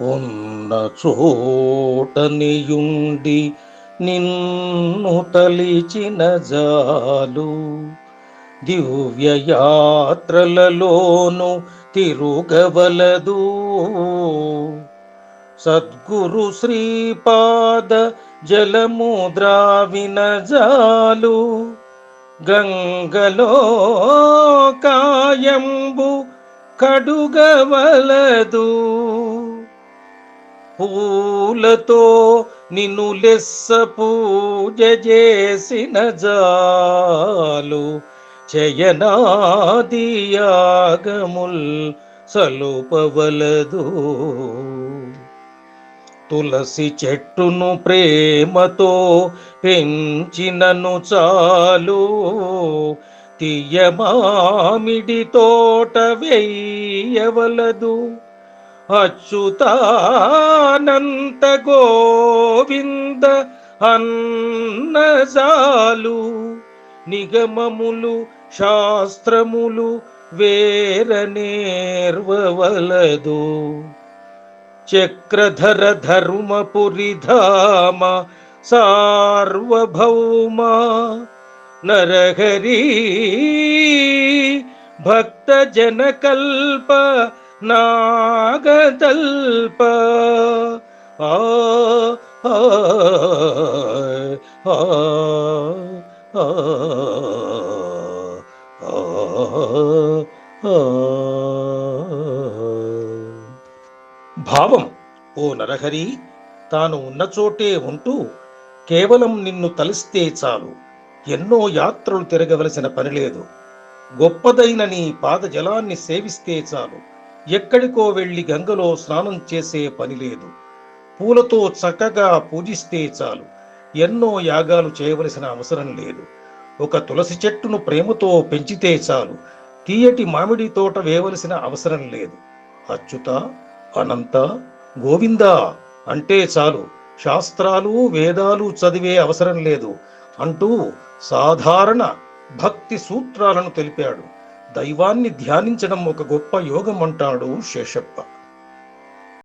ఉన్న చోటనియుండి నిన్ను తలిచిన జాలు. దివ్యయాత్రలలోను తిరుగవలదు. సద్గురు శ్రీపాద జలము ద్రావిన జాలు. గంగలో కాయంబు కడుగవలదు. పూలతో నిన్ను లెస్స పూజ చేసిన జాలు చయనాదియాగముల్ సలుపవలదు. తులసి చెట్టును ప్రేమతో పెంచినను చాలు. తీయమామిడి తోట వేయవలదు. అచ్యుతానంత గోవింద అన్నజాలు నిగమములు శాస్త్రములు వేరనేర్వవలదు చక్రధర ధర్మపురిధామ సార్వభౌమ నరహరి భక్త నా నాగదల్ప ఆ ఆ, ఆ, భావం ఓ నరహరి తాను ఉన్న చోటే ఉంటూ కేవలం నిన్ను తలిస్తే చాలు ఎన్నో యాత్రలు తిరగవలసిన పని లేదు గొప్పదైన నీ పాద జలాన్ని సేవిస్తే చాలు ఎక్కడికో వెళ్ళి గంగలో స్నానం చేసే పని లేదు. పూలతో చక్కగా పూజిస్తే చాలు. ఎన్నో యాగాలు చేయవలసిన అవసరం లేదు. ఒక తులసి చెట్టును ప్రేమతో పెంచితే చాలు. తీయటి మామిడి తోట వేయవలసిన అవసరం లేదు. అచ్యుత అనంత గోవింద అంటే చాలు. శాస్త్రాలు వేదాలు చదివే అవసరం లేదు అంటూ సాధారణ భక్తి సూత్రాలను తెలిపాడు. దైవాన్ని ధ్యానించడం ఒక గొప్ప యోగం అంటాడు శేషప్ప.